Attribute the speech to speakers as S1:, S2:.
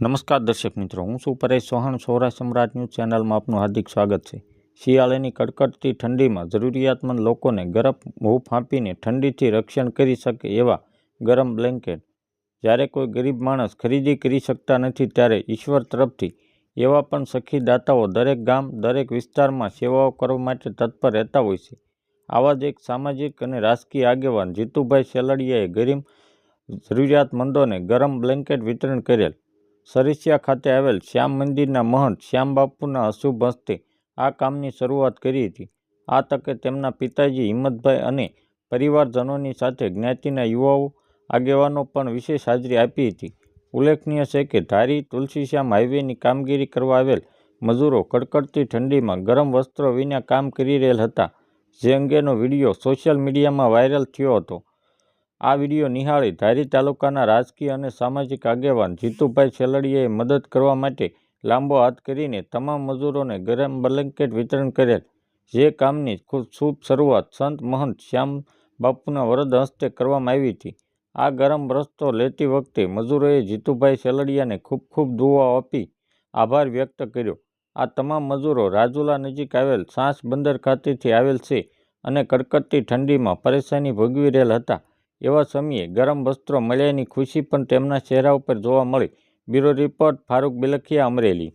S1: નમસ્કાર દર્શક મિત્રો, હું છું પરેશ ચૌહાણ. સૌરાષ્ટ્ર સમ્રાટ ન્યૂઝ ચેનલમાં આપનું હાર્દિક સ્વાગત છે. શિયાળાની કડકડતી ઠંડીમાં જરૂરિયાતમંદ લોકોને ગરમ હૂંફ ફાંપીને ઠંડીથી રક્ષણ કરી શકે એવા ગરમ બ્લેન્કેટ. જ્યારે કોઈ ગરીબ માણસ ખરીદી કરી શકતા નથી, ત્યારે ઈશ્વર તરફથી એવા પણ સખી દાતાઓ દરેક ગામ, દરેક વિસ્તારમાં સેવાઓ કરવા માટે તત્પર રહેતા હોય છે. આવા જ એક સામાજિક અને રાજકીય આગેવાન જીતુભાઈ સેલડિયાએ ગરીબ જરૂરિયાતમંદોને ગરમ બ્લેન્કેટ વિતરણ કરેલ સરિસિયા ખાતે આવેલ શ્યામ મંદિરના મહંત શ્યામબાપુના અશુભ હસ્તે આ કામની શરૂઆત કરી હતી. આ તકે તેમના પિતાજી હિંમતભાઈ અને પરિવારજનોની સાથે જ્ઞાતિના યુવાઓ, આગેવાનો પણ વિશેષ હાજરી આપી હતી. ઉલ્લેખનીય છે કે ધારી તુલસીશ્યામ હાઈવેની કામગીરી કરવા આવેલ મજૂરો કડકડતી ઠંડીમાં ગરમ વસ્ત્રો વિના કામ કરી રહેલ હતા, જે અંગેનો વીડિયો સોશિયલ મીડિયામાં વાયરલ થયો હતો. આ વીડિયો નિહાળી ધારી તાલુકાના રાજકીય અને સામાજિક આગેવાન જીતુભાઈ છેલડિયાએ મદદ કરવા માટે લાંબો હાથ કરીને તમામ મજૂરોને ગરમ બ્લેન્કેટ વિતરણ કરેલ. જે કામની ખૂબ શુભ શરૂઆત સંત મહંત શ્યામ બાપુના વરદ હસ્તે કરવામાં આવી હતી. આ ગરમ રસ્તો લેતી વખતે મજૂરોએ જીતુભાઈ છેલડિયાને ખૂબ ખૂબ દુવાઓ આપી આભાર વ્યક્ત કર્યો. આ તમામ મજૂરો રાજુલા નજીક આવેલ સાંસ બંદર ખાતેથી આવેલ છે અને કડકડતી ઠંડીમાં પરેશાની ભોગવી રહેલ હતા. એવા સમયે ગરમ વસ્ત્રો મળ્યાની ખુશી પણ તેમના ચહેરા ઉપર જોવા મળી. Bureau report, Farooq Bilakhiya, Amreli.